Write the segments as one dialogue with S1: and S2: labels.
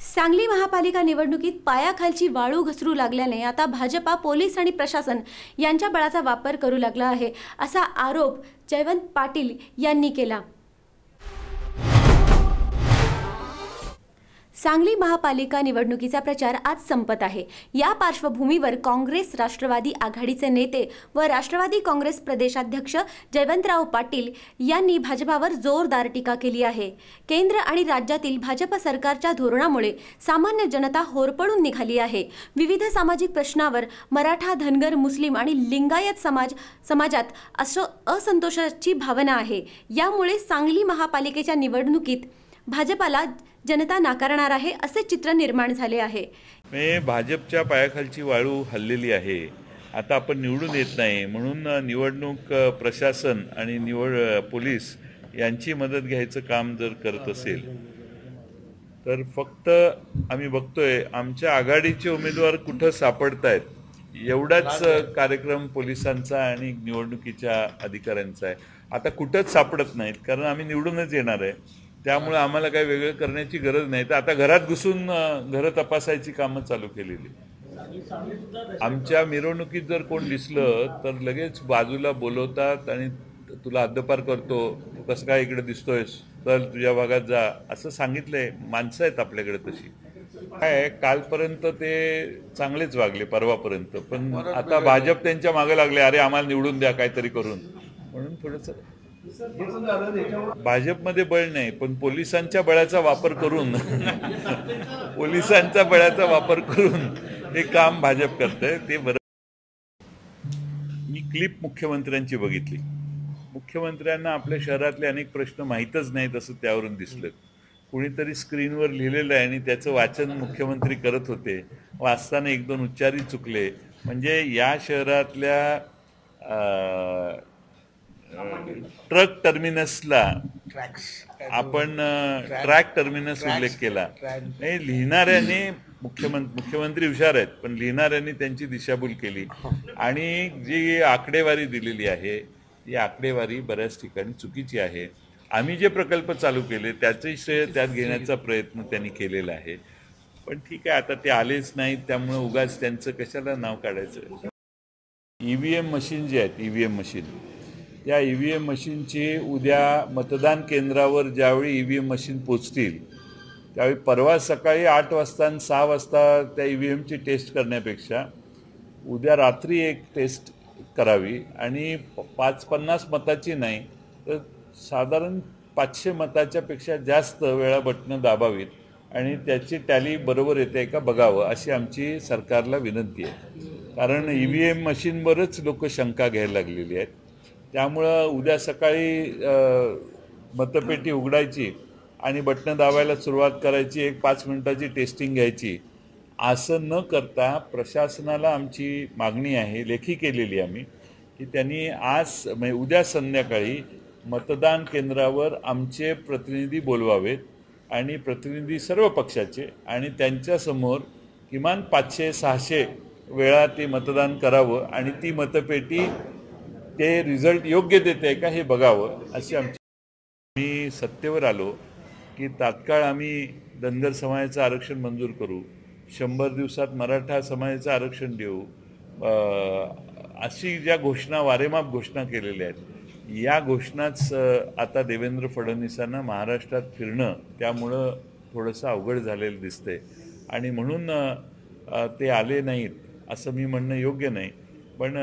S1: सांगली महापालिका निवडणुकीत पायाखालची वाळू घसरू लागल्याने आता भाजपा पोलीस आणि प्रशासन यांच्या बळाचा वापर करू लागला आहे असा आरोप जयवंत पाटील यांनी केला. सांगली महापालिका निवडणुकीचा प्रचार आज संपत आहे. या पार्श्वभूमीवर काँग्रेस राष्ट्रवादी आघाडीचे नेते व राष्ट्रवादी काँग्रेस प्रदेशाध्यक्ष जयवंतराव पाटील यांनी भाजपावर जोरदार टीका केली आहे. केंद्र आणि राज्यातील भाजप सरकारच्या धोरणामुळे सामान्य जनता होरपळून निघाली आहे. विविध सामाजिक प्रश्नावर मराठा धनगर मुस्लिम आणि लिंगायत समाज समाजात असं असंतोषाची भावना आहे. यामुळे सांगली महापालिकेच्या निवडणुकीत भाजपाला जनता नाकारणार आहे असे चित्र निर्माण झाले आहे.
S2: भाजपच्या पायाखालची वाळू हल्लेली आहे. आता आपण निवडून येत नाही म्हणून निवडणूक प्रशासन आणि निवड पोलीस यांची मदत घ्यायचं काम जर करत असेल तर फक्त आम्ही बघतोय आमच्या आघाडीचे उमेदवार कुठं सापडतायत. एवढाच कार्यक्रम पोलिसांचा आणि निवडणुकीच्या अधिकाऱ्यांचा आहे. आता कुठंच सापडत नाहीत कारण आम्ही निवडूनच येणार आहे. त्यामुळे आम्हाला काही वेगळं करण्याची गरज नाही. तर आता घरात घुसून घरं तपासायची कामं चालू केलेली. आमच्या मिरवणुकीत जर कोण दिसलं तर लगेच बाजूला बोलवतात आणि तुला हद्दपार करतो तू कसं काय इकडे दिसतोयस? चल तुझ्या भागात जा. असं सांगितलंय. माणसं आहेत आपल्याकडे तशी. काय कालपर्यंत ते चांगलेच वागले परवापर्यंत. पण आता भाजप त्यांच्या मागे लागले अरे आम्हाला निवडून द्या काहीतरी करून. म्हणून थोडस भाजपमध्ये बळ नाही पण पोलिसांच्या बळाचा वापर करून पोलिसांच्या बळाचा वापर करून हे काम भाजप करतंय ते बरं. मी क्लिप मुख्यमंत्र्यांची बघितली. मुख्यमंत्र्यांना आपल्या शहरातले अनेक प्रश्न माहीतच नाहीत असं त्यावरून दिसलं. कुणीतरी स्क्रीनवर लिहिलेलं आहे आणि त्याचं वाचन मुख्यमंत्री करत होते. वाचताना एक दोन उच्चारही चुकले. म्हणजे या शहरातल्या ट्रक टर्मिनसला आपण ट्रॅक टर्मिनस उल्लेख केला. नाही लिहिणाऱ्याने मुख्यमंत्री मुख्यमंत्री हुशार आहेत पण लिहिणाऱ्यांनी त्यांची दिशाभूल केली. आणि जी आकडेवारी दिलेली आहे ती आकडेवारी बऱ्याच ठिकाणी चुकीची आहे. आम्ही जे प्रकल्प चालू केले त्याचे श्रेय त्यात घेण्याचा प्रयत्न त्यांनी केलेला आहे. पण ठीक आहे आता ते आलेच नाहीत त्यामुळे उगाच त्यांचं कशाला नाव काढायचं? ईव्हीएम मशीन जे आहेत ईव्हीएम मशीन या ईव्हीएम मशीनची उद्या मतदान केंद्रावर ज्यावेळी ई व्ही एम मशीन पोचतील त्यावेळी परवा सकाळी आठ वाजता आणि सहा वाजता त्या ई व्ही एमची टेस्ट करण्यापेक्षा उद्या रात्री एक टेस्ट करावी. आणि पाच पन्नास मताची नाही तर साधारण पाचशे मताच्या पेक्षा जास्त वेळा बटणं दाबावीत आणि त्याची टॅली बरोबर येते का बघावं अशी आमची सरकारला विनंती आहे. कारण ई व्ही एम मशीनवरच लोक शंका घ्यायला लागलेली आहेत. त्यामुळं उद्या सकाळी मतपेटी उघडायची आणि बटणं दाबायला सुरुवात करायची एक पाच मिनिटाची टेस्टिंग घ्यायची. असं न करता प्रशासनाला आमची मागणी आहे लेखी केलेली आम्ही की त्यांनी आज म्हणजे उद्या संध्याकाळी मतदान केंद्रावर आमचे प्रतिनिधी बोलवावेत आणि प्रतिनिधी सर्व पक्षाचे आणि त्यांच्यासमोर किमान पाचशे सहाशे वेळा ते मतदान करावं आणि ती मतपेटी ते रिझल्ट योग्य देते का हे बघावं अशी आमची मी सत्तेवर आलो की तात्काळ आम्ही धनगर समाजाचं आरक्षण मंजूर करू. शंभर दिवसात मराठा समाजाचं आरक्षण देऊ. अशी ज्या घोषणा वारेमाप घोषणा केलेल्या आहेत या घोषणाच आता देवेंद्र फडणवीसांना महाराष्ट्रात फिरणं त्यामुळं थोडंसं अवघड झालेलं दिसतंय. आणि म्हणून ते आले नाहीत असं मी म्हणणं योग्य नाही. पण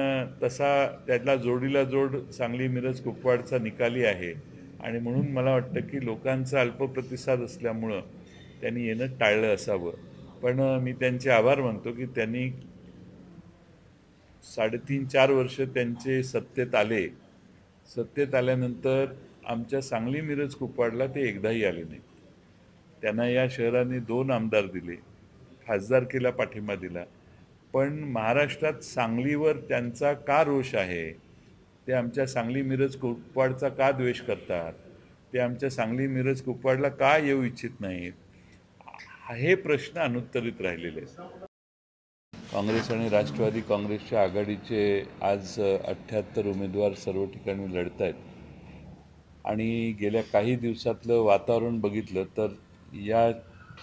S2: तसा त्यातला जोडीला जोड सांगली मिरज कुपवाडचा निकाली आहे. आणि म्हणून मला वाटतं की लोकांचा अल्प प्रतिसाद असल्यामुळं त्यांनी येणं टाळलं असावं. पण मी त्यांचे आभार मानतो की त्यांनी साडेतीन चार वर्ष त्यांचे सत्तेत आले. सत्तेत आल्यानंतर आमच्या सांगली मिरज कुपवाडला ते एकदाही आले नाही. त्यांना या शहराने दोन आमदार दिले. खासदारकीला पाठिंबा दिला. पण महाराष्ट्रात सांगलीवर त्यांचा का रोष आहे? ते आमच्या सांगली मिरज कुपवाडचा का द्वेष करतात? ते आमच्या सांगली मिरज कुपवाडला का येऊ इच्छित नाहीत? हे प्रश्न अनुत्तरित राहिलेले आहेत. काँग्रेस आणि राष्ट्रवादी काँग्रेसच्या आघाडीचे आज अठ्ठ्याहत्तर उमेदवार सर्व ठिकाणी लढत आहेत आणि गेल्या काही दिवसातलं वातावरण बघितलं तर या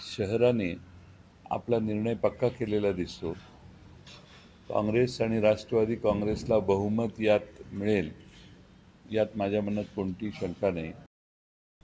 S2: शहराने आपला निर्णय पक्का केलेला दिसतो. काँग्रेस आणि राष्ट्रवादी काँग्रेसला बहुमत यात मिळेल यात माझ्या मनात कोणती शंका नाही.